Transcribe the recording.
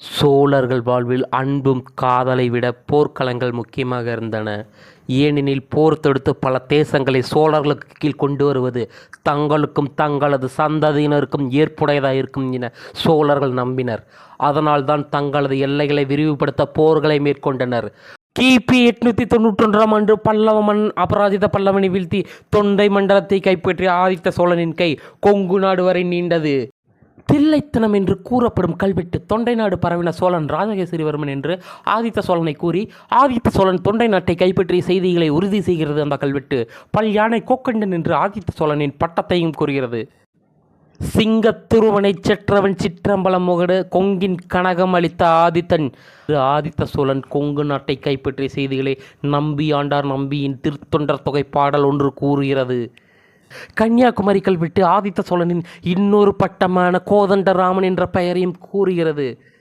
சோழர்கள் வாழ்வில் அன்பும் காதலை விட போர்க்களங்கள் முக்கியமாக இருந்தன. ஏனெனில் போர் தொடுத்து பல தேசங்களை சோழர்களுக்கு கீழ் கொண்டு வருவது தங்களுக்கும் தங்களது சந்ததியினருக்கும் ஏற்புடையதாக இருக்கும் என சோழர்கள் நம்பினர். அதனால்தான் தங்களது எல்லைகளை விரிவுபடுத்த போர்களை மேற்கொண்டனர். கிபி எட்நூத்தி தொண்ணூற்றொன்றாம் ஆண்டு பல்லவ மன் அபராஜித பல்லவனை வீழ்த்தி தொண்டை மண்டலத்தை கைப்பற்றிய ஆதித்த சோழனின் கை கொங்கு நாடு வரை நீண்டது. தில்லைத்தனம் என்று கூறப்படும் கல்வெட்டு தொண்டை நாடு பரவின சோழன் ராஜகேசரிவர்மன் என்று ஆதித்த சோழனை கூறி ஆதித்த சோழன் தொண்டை நாட்டை கைப்பற்றிய செய்திகளை உறுதி செய்கிறது அந்த கல்வெட்டு. பல் யானை கோக்கண்டன் என்று ஆதித்த சோழனின் பட்டத்தையும் கூறுகிறது. சிங்கத் திருவனைச் செற்றவன் சிற்றம்பலம் முகடு கொங்கின் கனகம் அளித்த ஆதித்தன். ஆதித்த சோழன் கொங்கு நாட்டை கைப்பற்றிய செய்திகளை நம்பி ஆண்டார் நம்பியின் திருத்தொண்டர் தொகை பாடல் ஒன்று கூறுகிறது. கன்னியாகுமரி கல்வெட்டு ஆதித்த சோழனின் இன்னொரு பட்டமான கோதண்டராமன் என்ற பெயரையும் கூறுகிறது.